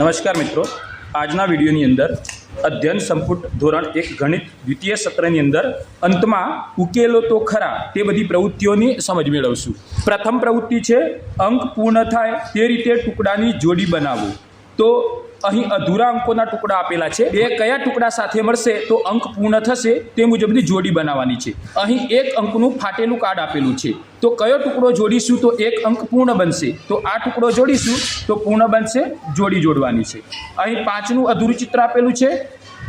નમસ્કાર મિત્રો. આજના વિડીયોની અંદર અધ્યયન સંપુટ ધોરણ એક ગણિત દ્વિતીય સત્રની અંદર અંતમાં ઉકેલો તો ખરા, તે બધી પ્રવૃત્તિઓની સમજ મેળવશું. પ્રથમ પ્રવૃત્તિ છે, અંક પૂર્ણ થાય તે રીતે ટુકડાની જોડી બનાવો તો અહીં અધૂરા અંકોના ટુકડા આપેલા છે. એ કયા ટુકડા સાથે મળશે તો અંક પૂર્ણ થશે તે મુજબની જોડી બનાવવાની છે. અહીં એક અંકનું ફાટેલું કાર્ડ આપેલું છે. તો કયો ટુકડો જોડીશું તો એક અંક પૂર્ણ બનશે. તો આ ટુકડો જોડીશું તો પૂર્ણ બનશે, જોડી જોડવાની છે. અહીં પાંચનું અધૂરું ચિત્ર આપેલું છે.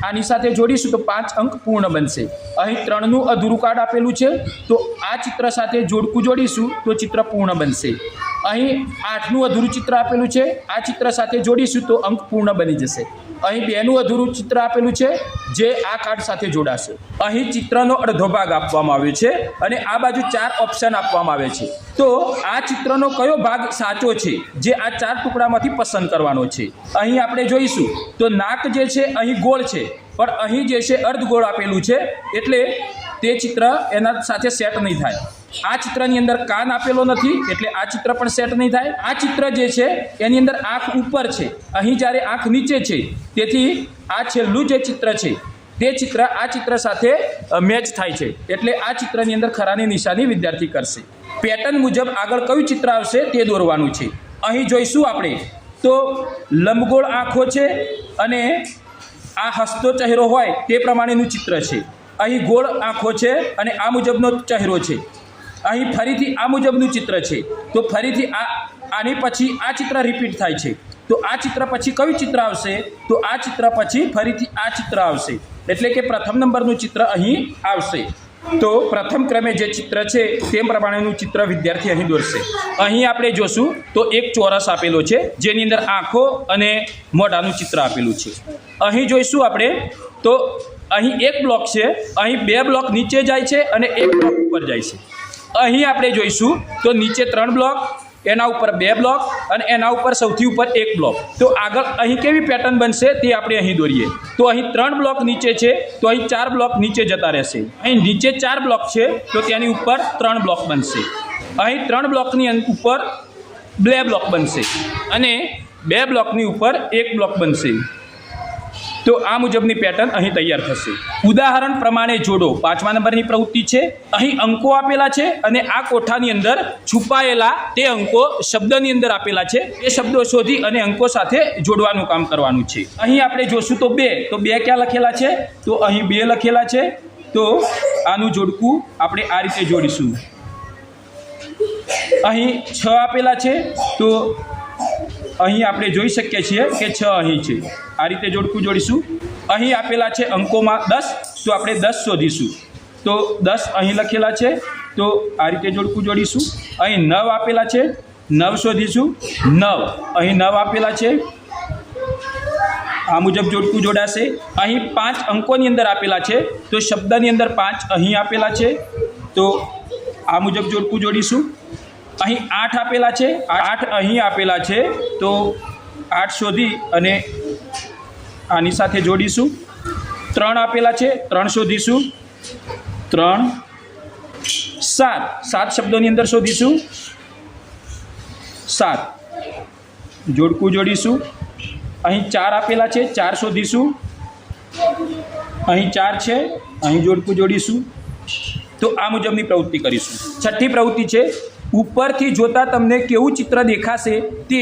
આની સાથે જોડીશું તો પાંચ અંક પૂર્ણ બનશે. અહીં ત્રણનું અધૂરું કાર્ડ આપેલું છે. તો આ ચિત્ર સાથે જોડકું જોડીશું તો ચિત્ર પૂર્ણ બનશે. અહીં આઠનું અધૂરું ચિત્ર આપેલું છે. આ ચિત્ર સાથે જોડીશું તો અંક પૂર્ણ બની જશે. અહીં બેનું અધૂરું ચિત્ર આપેલું છે, જે આ કાર્ડ સાથે જોડાશે. અહીં ચિત્રનો અડધો ભાગ આપવામાં આવ્યો છે અને આ બાજુ ચાર ઓપ્શન આપવામાં આવે છે. તો આ ચિત્રનો કયો ભાગ સાચો છે, જે આ ચાર ટુકડામાંથી પસંદ કરવાનો છે? અહીં આપણે જોઈશું તો નાક જે છે, અહીં ગોળ છે. પણ અહીં જે છે, અર્ધગોળ આપેલું છે. એટલે તે ચિત્ર એના સાથે સેટ નહીં થાય. આ ચિત્રની અંદર કાન આપેલો નથી, એટલે આ ચિત્ર પણ સેટ નહીં થાય. આ ચિત્ર જે છે, એની અંદર આંખ ઉપર છે. અહીં જ્યારે આંખ નીચે છે, તેથી આ છેલ્લું જે ચિત્ર છે, તે ચિત્ર આ ચિત્ર સાથે મેચ થાય છે. એટલે આ ચિત્રની અંદર ખરાની નિશાની વિદ્યાર્થી કરશે. પેટર્ન મુજબ આગળ કયું ચિત્ર આવશે, તે દોરવાનું છે. અહીં જોઈશું આપણે. તો લંબગોળ આંખો છે અને આ હસતો ચહેરો હોય, તે પ્રમાણેનું ચિત્ર છે. અહીં ગોળ આંખો છે અને આ મુજબનો ચહેરો છે. અહીં ફરીથી આ મુજબનું ચિત્ર છે. તો ફરીથી આ, આની પછી આ ચિત્ર રિપીટ થાય છે. તો આ ચિત્ર પછી કયું ચિત્ર આવશે? તો આ ચિત્ર પછી ફરીથી આ ચિત્ર આવશે. એટલે કે પ્રથમ નંબરનું ચિત્ર અહીં આવશે. તો પ્રથમ ક્રમે જે ચિત્ર છે, તે પ્રમાણેનું ચિત્ર વિદ્યાર્થી અહીં દોરશે. અહીં આપણે જોશું, તો એક ચોરસ આપેલો છે, જેની અંદર આંખો અને મોઢાનું ચિત્ર આપેલું છે. અહીં જોઈશું આપણે, તો અહીં એક બ્લોક છે, અહીં બે બ્લોક નીચે જાય છે અને એક બ્લોક ઉપર જાય છે. અહીં આપણે જોઈશું, તો નીચે ત્રણ બ્લોક, એના ઉપર બે બ્લોક અને એના ઉપર સૌથી ઉપર એક બ્લોક. તો આગળ અહીં કેવી પેટર્ન બનશે તે આપણે અહીં દોરીએ. તો અહીં ત્રણ બ્લોક નીચે છે, તો અહીં ચાર બ્લોક નીચે જતા રહેશે. અહીં નીચે ચાર બ્લોક છે, તો તેની ઉપર ત્રણ બ્લોક બનશે. અહીં ત્રણ બ્લોકની ઉપર બે બ્લોક બનશે અને બે બ્લોકની ઉપર એક બ્લોક બનશે. તો આ મુજબની પેટર્ન અહીં તૈયાર થશે. ઉદાહરણ પ્રમાણે જોડો. પાંચમા નંબરની પ્રવૃત્તિ છે. અહીં અંકો આપેલા છે અને આ કોઠાની અંદર છુપાયેલા તે અંકો શબ્દની અંદર આપેલા છે. એ શબ્દો શોધી અને અંકો સાથે જોડવાનું કામ કરવાનું છે. અહીં આપણે જોશું તો બે. તો બે ક્યાં લખેલા છે? તો અહીં બે લખેલા છે. તો આનું જોડકું આપણે આ રીતે જોડીશું. અહીં છ આપેલા છે. તો અહીં આપણે જોઈ શકીએ છીએ કે છ અહીં છે. આ રીતે જોડકું જોડીશું. અહીં આપેલા છે અંકોમાં દસ, તો આપણે દસ શોધીશું. તો દસ અહીં લખેલા છે, તો આ રીતે જોડકું જોડીશું. અહીં નવ આપેલા છે, નવ શોધીશું. નવ. અહીં નવ આપેલા છે, આ મુજબ જોડકું જોડાશે. અહીં પાંચ અંકોની અંદર આપેલા છે, તો શબ્દની અંદર પાંચ અહીં આપેલા છે, તો આ મુજબ જોડકું જોડીશું. અહીં આઠ આપેલા છે, આઠ અહીં આપેલા છે, તો આઠ શોધી અને આની સાથે જોડીશું. ત્રણ આપેલા છે, ત્રણ શોધીશું. ત્રણ, સાત. સાત શબ્દોની અંદર શોધીશું. સાત. જોડકું જોડીશું. અહીં ચાર આપેલા છે, ચાર શોધીશું. અહીં ચાર છે, અહીં જોડકું જોડીશું. તો આ મુજબની પ્રવૃત્તિ કરીશું. છઠ્ઠી પ્રવૃત્તિ છે ઉપરથી જોતા તમને કેવું ચિત્ર દેખાશે તે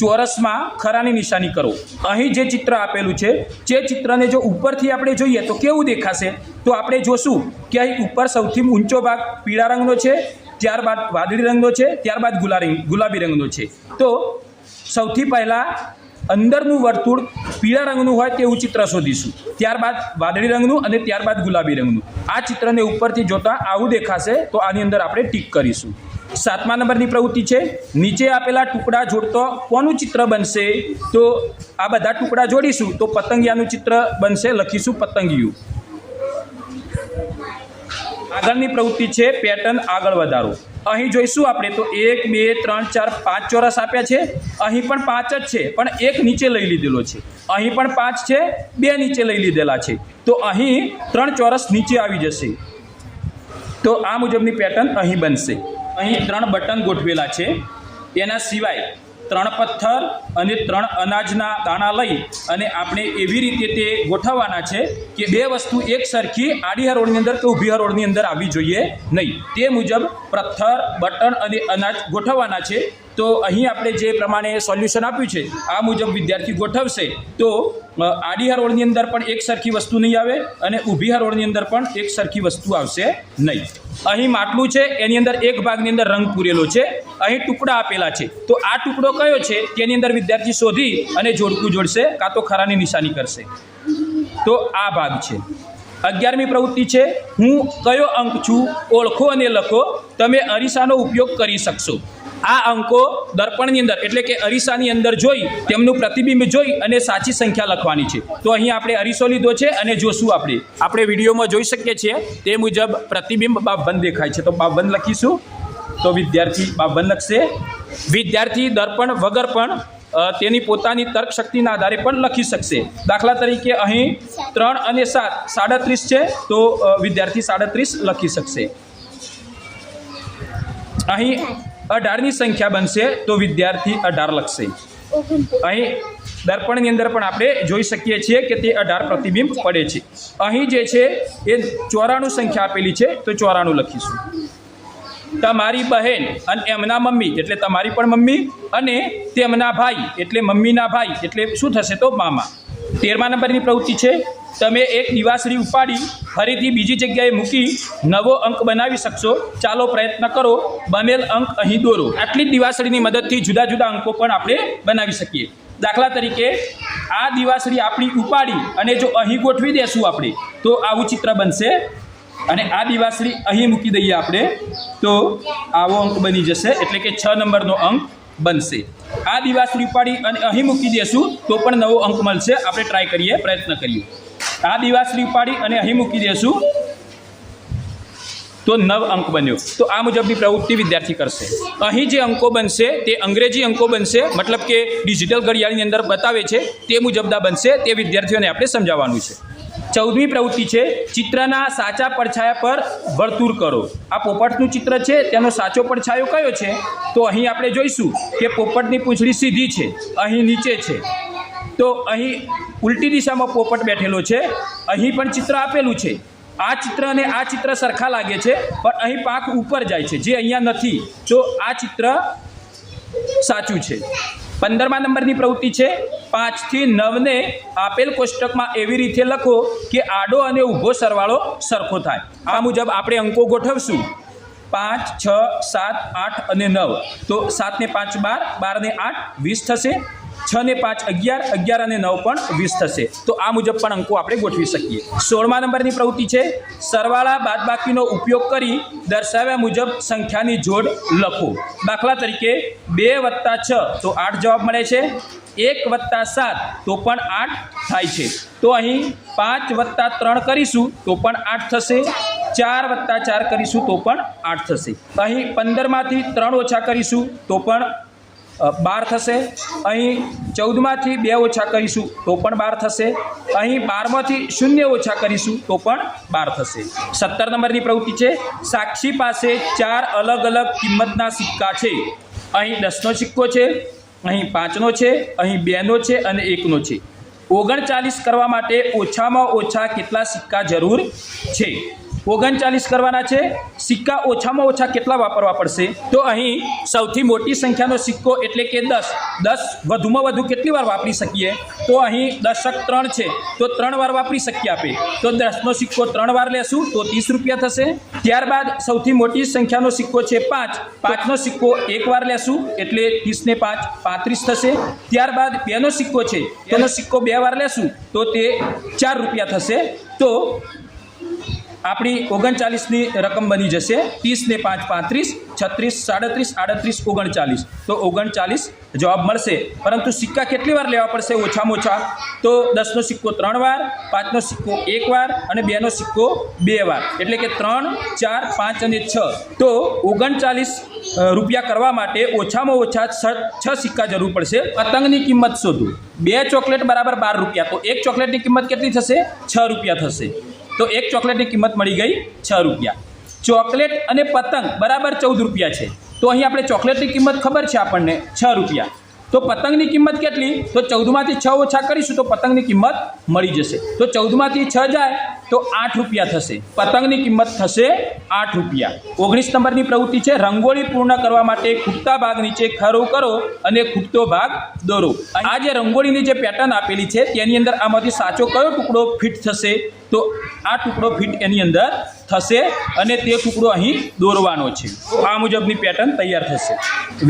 ચોરસમાં ખરાની નિશાની કરો. અહીં જે ચિત્ર આપેલું છે, જે ચિત્રને જો ઉપરથી આપણે જોઈએ તો કેવું દેખાશે? તો આપણે જોશું કે અહીં ઉપર સૌથી ઊંચો ભાગ પીળા રંગનો છે, ત્યારબાદ વાદળી રંગનો છે, ત્યારબાદ ગુલાબી ગુલાબી રંગનો છે. તો સૌથી પહેલાં અંદરનું વર્તુળ પીળા રંગનું હોય તેવું ચિત્ર શોધીશું. ત્યારબાદ વાદળી રંગનું અને ત્યારબાદ ગુલાબી રંગનું. આ ચિત્રને ઉપરથી જોતા આવું દેખાશે તો આની અંદર આપણે ટીક કરીશું. સાતમા નંબરની પ્રવૃત્તિ છે. નીચે આપેલા ટુકડા જોડતો કોનું ચિત્ર બનશે? તો આ બધા ટુકડા જોડીશું તો પતંગિયાનું ચિત્ર બનશે. લખીશું પતંગિયું. આગળની પ્રવૃત્તિ છે પેટર્ન આગળ વધારો. અહીં જોઈશું આપણે તો એક, બે, ત્રણ, ચાર, પાંચ ચોરસ આપ્યા છે. અહીં પણ પાંચ જ છે, પણ એક નીચે લઈ લીધેલો છે. અહીં પણ પાંચ છે, બે નીચે લઈ લીધેલા છે. તો અહીં ત્રણ ચોરસ નીચે આવી જશે. તો આ મુજબની પેટર્ન અહીં બનશે. અહીં ત્રણ બટન ગોઠવેલા છે. એના સિવાય ત્રણ પથ્થર અને ત્રણ અનાજના દાણા લઈ અને આપણે એવી રીતે તે ગોઠવવાના છે કે બે વસ્તુ એક સરખી આડી હરોળની અંદર કે ઊભી હરોળની અંદર આવવી જોઈએ નહીં. તે મુજબ પથ્થર, બટન અને અનાજ ગોઠવવાના છે. તો અહીં આપણે જે પ્રમાણે સોલ્યુશન આપ્યું છે, આ મુજબ વિદ્યાર્થી ગોઠવશે, તો આડી હરોળની અંદર પણ એક સરખી વસ્તુ નહીં આવે અને ઊભી હરોળની અંદર પણ એક સરખી વસ્તુ આવશે નહીં. અહીં માટલું છે, એની અંદર એક ભાગની અંદર રંગ પૂરેલો છે, અહીં ટુકડા આપેલા છે. તો આ ટુકડો કયો છે, તેની અંદર વિદ્યાર્થી શોધી અને જોડકું જોડશે, કાં તો ખરાની નિશાની કરશે. તો આ ભાગ છે. અગિયારમી પ્રવૃત્તિ છે, હું કયો અંક છું, ઓળખો અને લખો, તમે અરીસાનો ઉપયોગ કરી શકશો. આ અંકો દર્પણની અંદર, એટલે કે અરીસાની અંદર જોઈ, તેમનું પ્રતિબિંબ જોઈ અને સાચી સંખ્યા લખવાની છે. તો અહીં આપણે અરીસો લીધો છે અને જોશું આપણે. આપણે વિડીયોમાં જોઈ શકીએ છીએ, તે મુજબ પ્રતિબિંબ બાવન દેખાય છે. તો બાવન લખીશું. તો વિદ્યાર્થી બાવન લખશે. વિદ્યાર્થી દર્પણ વગર પણ તેની પોતાની તર્ક શક્તિના આધારે પણ લખી શકશે. દાખલા તરીકે અહીં ત્રણ અને સાત સાડત્રીસ છે, તો વિદ્યાર્થી સાડત્રીસ લખી શકશે. અહીં અઢારની સંખ્યા બનશે તો વિદ્યાર્થી અઢાર લખશે. અહીં દર્પણની અંદર પણ આપણે જોઈ શકીએ છીએ કે તે અઢાર પ્રતિબિંબ પડે છે. અહીં જે છે એ ચોરાણું સંખ્યા આપેલી છે, તો ચોરાણું લખીશું. તમારી બહેન અને એમના મમ્મી, એટલે તમારી પણ મમ્મી અને તેમના ભાઈ, એટલે મમ્મીના ભાઈ, એટલે શું થશે તો મામા? તેરમા નંબરની પ્રવૃત્તિ છે. તમે એક દિવાસળી ઉપાડી ફરીથી બીજી જગ્યાએ મૂકી નવો અંક બનાવી શકશો. ચાલો પ્રયત્ન કરો. બનેલ અંક અહીં દોરો. આટલી જ દિવાસળીની મદદથી જુદા જુદા અંકો પણ આપણે બનાવી શકીએ. દાખલા તરીકે, આ દિવાસળી આપણી ઉપાડી અને જો અહીં ગોઠવી દેશું આપણે, તો આવું ચિત્ર બનશે. અને આ દિવાસળી અહીં મૂકી દઈએ આપણે, તો આવો અંક બની જશે. એટલે કે છ નંબરનો અંક બનશે. આ દિવાસળી ઉપાડી અને અહીં મૂકી દેશું તો પણ નવો અંક મળશે. આપણે ટ્રાય કરીએ, પ્રયત્ન કરીએ. આ દિવાસળી ઉપાડી અને અહીં મૂકી દેશું તો નવ અંક બન્યો. તો આ મુજબની પ્રવૃત્તિ વિદ્યાર્થી કરશે. અહીં જે અંકો બનશે, તે અંગ્રેજી અંકો બનશે. મતલબ કે ડિજિટલ ઘડિયાળની અંદર બતાવે છે, તે મુજબના બનશે. તે વિદ્યાર્થીઓને આપણે સમજાવવાનું છે. ચૌદમી પ્રવૃત્તિ છે, ચિત્રના સાચા પડછાયા પર વર્તુળ કરો. આ પોપટનું ચિત્ર છે, તેનો સાચો પડછાયો કયો છે? તો અહીં આપણે જોઈશું કે પોપટની પૂંછડી સીધી છે, અહીં નીચે છે. તો અહીં ઉલટી દિશામાં પોપટ બેઠેલો છે, અહીં પણ ચિત્ર આપેલું છે. આ ચિત્ર અને આ ચિત્ર સરખા લાગે છે, પણ અહીં પાંખ ઉપર જાય છે, જે અહીંયા નથી. તો આ ચિત્ર સાચું છે. પંદરમા નંબરની પ્રવૃત્તિ છે. પાંચથી નવને આપેલ કોષ્ટકમાં એવી રીતે લખો કે આડો અને ઊભો સરવાળો સરખો થાય. આ મુજબ આપણે અંકો ગોઠવશું. પાંચ, છ, સાત, આઠ અને નવ. તો સાતને પાંચ બાર, બારને આઠ, વીસ થશે. છ ને પાંચ, અગિયાર અગિયાર અને નવ પણ વીસ થશે. તો આ મુજબ પણ અંકો આપણે ગોઠવી શકીએ. સોળમા નંબરની પ્રવૃત્તિ છે, સરવાળા બાદબાકીનો ઉપયોગ કરી દર્શાવ્યા મુજબ સંખ્યાની જોડ લખો. દાખલા તરીકે બે વત્તા છ, તો આઠ જવાબ મળે છે. એક વત્તા સાત, તો પણ આઠ થાય છે. તો અહીં પાંચ વત્તા ત્રણ કરીશું, તો પણ આઠ થશે. ચાર વત્તા ચાર કરીશું, તો પણ આઠ થશે. અહીં પંદરમાંથી ત્રણ ઓછા કરીશું, તો પણ બાર થશે. અહીં ચૌદમાંથી બે ઓછા કરીશું તો પણ બાર થશે. અહીં બારમાંથી શૂન્ય ઓછા કરીશું તો પણ બાર થશે. સત્તર નંબરની પ્રવૃત્તિ છે. સાક્ષી પાસે ચાર અલગ અલગ કિંમતના સિક્કા છે. અહીં દસનો સિક્કો છે, અહીં પાંચનો છે, અહીં બેનો છે અને એકનો છે. ઓગણચાલીસ કરવા માટે ઓછામાં ઓછા કેટલા સિક્કા જરૂર છે? ઓગણચાલીસ કરવાના છે. સિક્કા ઓછામાં ઓછા કેટલા વાપરવા પડશે? તો અહીં સૌથી મોટી સંખ્યાનો સિક્કો એટલે કે દસ. દસ વધુમાં વધુ કેટલી વાર વાપરી શકીએ? તો અહીં દશક ત્રણ છે, તો ત્રણ વાર વાપરી શકીએ આપણે તો દસનો સિક્કો ત્રણ વાર લેશું, તો ત્રીસ રૂપિયા થશે. ત્યારબાદ સૌથી મોટી સંખ્યાનો સિક્કો છે પાંચ. પાંચનો સિક્કો એક વાર લેશું, એટલે ત્રીસને પાંચ, પાંત્રીસ થશે. ત્યારબાદ બેનો સિક્કો છે, તેનો સિક્કો બે વાર લેશું, તો તે ચાર રૂપિયા થશે. તો આપણી ઓગણચાલીસની રકમ બની જશે. ત્રીસ ને પાંચ પાંત્રીસ, છત્રીસ સાડત્રીસ, આડત્રીસ ઓગણચાલીસ. તો ઓગણચાલીસ જવાબ મળશે. પરંતુ સિક્કા કેટલી વાર લેવા પડશે ઓછામાં ઓછા? તો દસનો સિક્કો ત્રણ વાર, પાંચનો સિક્કો એક વાર અને બેનો સિક્કો બે વાર. એટલે કે ત્રણ, ચાર, પાંચ અને છ. તો ઓગણચાલીસ રૂપિયા કરવા માટે ઓછામાં ઓછા છ સિક્કા જરૂર પડશે. પતંગની કિંમત શોધો. બે ચોકલેટ બરાબર બાર રૂપિયા. તો એક ચોકલેટની કિંમત કેટલી થશે? છ રૂપિયા થશે. તો એક ચોકલેટની કિંમત મળી ગઈ છ રૂપિયા. ચોકલેટ અને પતંગ બરાબર ચૌદ રૂપિયા છે. તો અહીં આપણે ચોકલેટની કિંમત ખબર છે આપણને? છ રૂપિયા. તો પતંગની કિંમત કેટલી? તો ચૌદમાંથી છ ઓછા કરીશું તો પતંગની કિંમત મળી જશે. તો ચૌદમાંથી છ જાય તો આઠ રૂપિયા થશે. પતંગની કિંમત થશે આઠ રૂપિયા. ઓગણીસ નંબરની પ્રવૃત્તિ છે, રંગોળી પૂર્ણ કરવા માટે ખૂટતા ભાગ નીચે ખરો કરો અને ખૂટતો ભાગ દોરો. આ જે રંગોળીની જે પેટર્ન આપેલી છે, તેની અંદર આમાંથી સાચો કયો ટુકડો ફિટ થશે? તો આ ટુકડો ફિટ એની અંદર થશે અને તે ટુકડો અહીં દોરવાનો છે. આ મુજબની પેટર્ન તૈયાર થશે.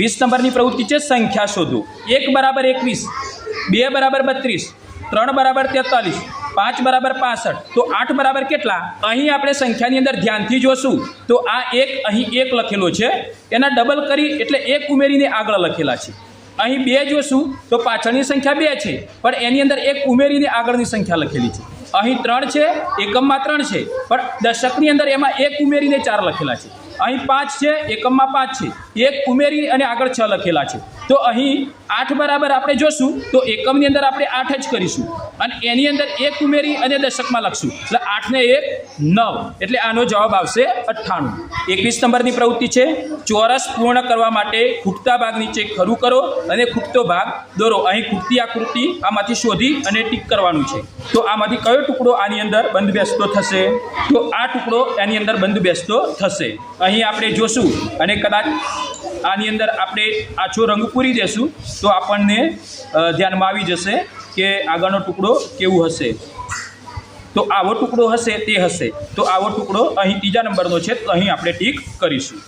વીસ નંબરની પ્રવૃત્તિ છે સંખ્યા શોધો. એક બરાબર એકવીસ, બે બરાબર બત્રીસ, ત્રણ બરાબર તેતાલીસ, પાંચ બરાબર પાસઠ. તો આઠ બરાબર કેટલા? અહીં આપણે સંખ્યાની અંદર ધ્યાનથી જોશું. તો આ એક અહીં એક લખેલો છે. એના ડબલ કરી એટલે એક ઉમેરીને આગળ લખેલા છે. અહીં બે જોશું તો પાછળની સંખ્યા બે છે. પણ એની અંદર એક ઉમેરીને આગળની સંખ્યા લખેલી છે. અહીં ત્રણ છે, એકમમાં ત્રણ છે. પણ દશકની અંદર એમાં એક ઉમેરીને ચાર લખેલા છે. અહીં પાંચ છે, એકમમાં પાંચ છે. એક ઉમેરી અને આગળ છ લખેલા છે. તો અહીં આઠ બરાબર આપણે જોશું તો એકમની અંદર આપણે આઠ જ કરીશું. અને એની અંદર એક ઉમેરી અને દશકમાં લખશું. એટલે આઠને એક, નવ. એટલે આનો જવાબ આવશે અઠ્ઠાણું. એકવીસ નંબરની પ્રવૃત્તિ છે. ચોરસ પૂર્ણ કરવા માટે ખૂટતા ભાગ નીચે ખરું કરો અને ખૂટતો ભાગ દોરો. અહીં ખૂટતી આકૃતિ આમાંથી શોધી અને ટીક કરવાનું છે. તો આમાંથી કયો ટુકડો આની અંદર બંધ બેસતો થશે? તો આ ટુકડો એની અંદર બંધ બેસતો થશે. અહીં આપણે જોશું અને કદાચ આની અંદર આપણે આછો રંગ પૂરી દેશું. તો આપણને ધ્યાનમાં આવી જશે કે આગળનો ટુકડો કેવું હશે. તો આવો ટુકડો હશે તે હશે. તો આવો ટુકડો અહીં ત્રીજા નંબરનો છે, તો અહીં આપણે ટીક કરીશું.